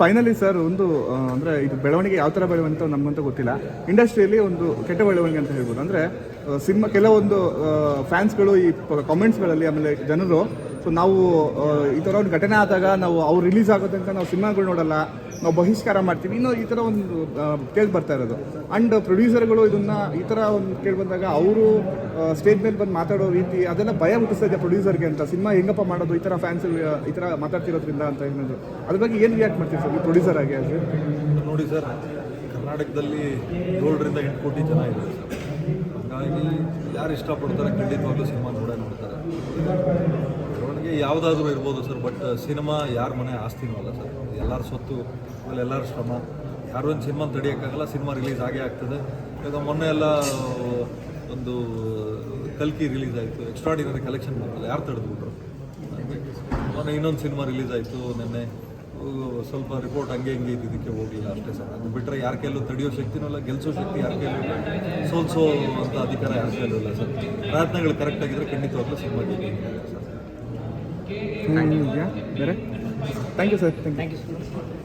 Finally sir ಒಂದು ಅಂದ್ರೆ ಇದು ಬೆಳವಣಿಗೆ ಯಾವ ಥರ ಬೆಳವಣಿಗೆ ಅಂತ ನಮಗಂತೂ ಗೊತ್ತಿಲ್ಲ. ಇಂಡಸ್ಟ್ರಿಯಲ್ಲಿ ಒಂದು ಕೆಟ್ಟ ಬೆಳವಣಿಗೆ ಅಂತ ಹೇಳ್ಬೋದು. ಅಂದರೆ ಸಿನಿಮಾ ಕೆಲವೊಂದು ಫ್ಯಾನ್ಸ್ಗಳು ಈ ಕಾಮೆಂಟ್ಸ್ಗಳಲ್ಲಿ ಆಮೇಲೆ ಜನರು ಸೊ ನಾವು ಈ ಥರ ಒಂದು ಘಟನೆ ಆದಾಗ ನಾವು ಅವ್ರು ರಿಲೀಸ್ ಆಗೋ ತನಕ ನಾವು ಸಿನಿಮಾಗಳು ನೋಡಲ್ಲ, ನಾವು ಬಹಿಷ್ಕಾರ ಮಾಡ್ತೀವಿ. ಇನ್ನೂ ಈ ಥರ ಒಂದು ಕೇಳಿ ಬರ್ತಾ ಇರೋದು. ಆ್ಯಂಡ್ ಪ್ರೊಡ್ಯೂಸರ್ಗಳು ಇದನ್ನು ಈ ಥರ ಒಂದು ಕೇಳಿ ಬಂದಾಗ ಅವರು ಸ್ಟೇಜ್ ಮೇಲೆ ಬಂದು ಮಾತಾಡೋ ರೀತಿ, ಅದೆಲ್ಲ ಭಯ ಹುಟ್ಟಿಸ್ತಾ ಇದೆ ಪ್ರೊಡ್ಯೂಸರ್ಗೆ ಅಂತ. ಸಿನಿಮಾ ಹೆಂಗಪ್ಪ ಮಾಡೋದು? ಈ ಥರ ಫ್ಯಾನ್ಸ್ ಈ ಥರ ಮಾತಾಡ್ತಿರೋದ್ರಿಂದ ಅಂತ ಏನಾದ್ರು ಅದ್ರ ಬಗ್ಗೆ ಏನು ರಿಯಾಕ್ಟ್ ಮಾಡ್ತೀವಿ ಸರ್ ಪ್ರೊಡ್ಯೂಸರ್ ಆಗಿ? ಅದು ನೋಡಿ ಸರ್, ಕರ್ನಾಟಕದಲ್ಲಿ ಏಳರಿಂದ ಎಂಟು ಕೋಟಿ ಜನ ಇದ್ದಾರೆ ಹಾಗಾಗಿ ಯಾರು ಇಷ್ಟಪಡ್ತಾರೆ ಖಂಡಿತವಾಗ್ಲೂ ಸಿನಿಮಾ ನೋಡೇ ನೋಡ್ತಾರೆ. ಬೆಳವಣಿಗೆ ಯಾವುದಾದ್ರೂ ಇರ್ಬೋದು ಸರ್, ಬಟ್ ಸಿನಿಮಾ ಯಾರ ಮನೆ ಆಸ್ತಿನೂ ಅಲ್ಲ ಸರ್. ಎಲ್ಲರ ಸೊತ್ತು ಆಮೇಲೆ ಎಲ್ಲರ ಶ್ರಮ. ಯಾರೂ ಒಂದು ಸಿನಿಮಾ ತಡೆಯೋಕ್ಕಾಗಲ್ಲ, ಸಿನಿಮಾ ರಿಲೀಸ್ ಆಗೇ ಆಗ್ತದೆ. ಇವಾಗ ಮೊನ್ನೆ ಎಲ್ಲ ಒಂದು ಕಲ್ಕಿ ರಿಲೀಸ್ ಆಯಿತು. ಎಕ್ಸ್ಟ್ರಾಡಿನರಿ ಕಲೆಕ್ಷನ್ ಬಂತಲ್ಲ, ಯಾರು ತಡೆದ್ಬಿಟ್ರು? ಮೊನ್ನೆ ಇನ್ನೊಂದು ಸಿನಿಮಾ ರಿಲೀಸ್ ಆಯಿತು, ನಿನ್ನೆ. ಸ್ವಲ್ಪ ರಿಪೋರ್ಟ್ ಹಂಗೆ ಹಿಂಗೆ ಇದ್ದಿದ್ದಕ್ಕೆ ಹೋಗಲಿಲ್ಲ ಅಷ್ಟೇ ಸರ್. ಅದು ಬಿಟ್ಟರೆ ಯಾರ ಕೈಲೂ ತಡೆಯೋ ಶಕ್ತಿನೂ ಇಲ್ಲ ಗೆಲ್ಲಿಸೋ ಶಕ್ತಿ ಯಾರ ಕೈಲೂ ಇಲ್ಲ. ಸೋಲ್ಸೋ ಅಂತ ಅಧಿಕಾರ ಯಾರ ಕೈಲೂ ಇಲ್ಲ ಸರ್. ಪ್ರಯತ್ನಗಳು ಕರೆಕ್ಟ್ ಆಗಿದ್ರೆ ಖಂಡಿತವಾಗ್ಲೂ cinema sir. Thank you sir thank you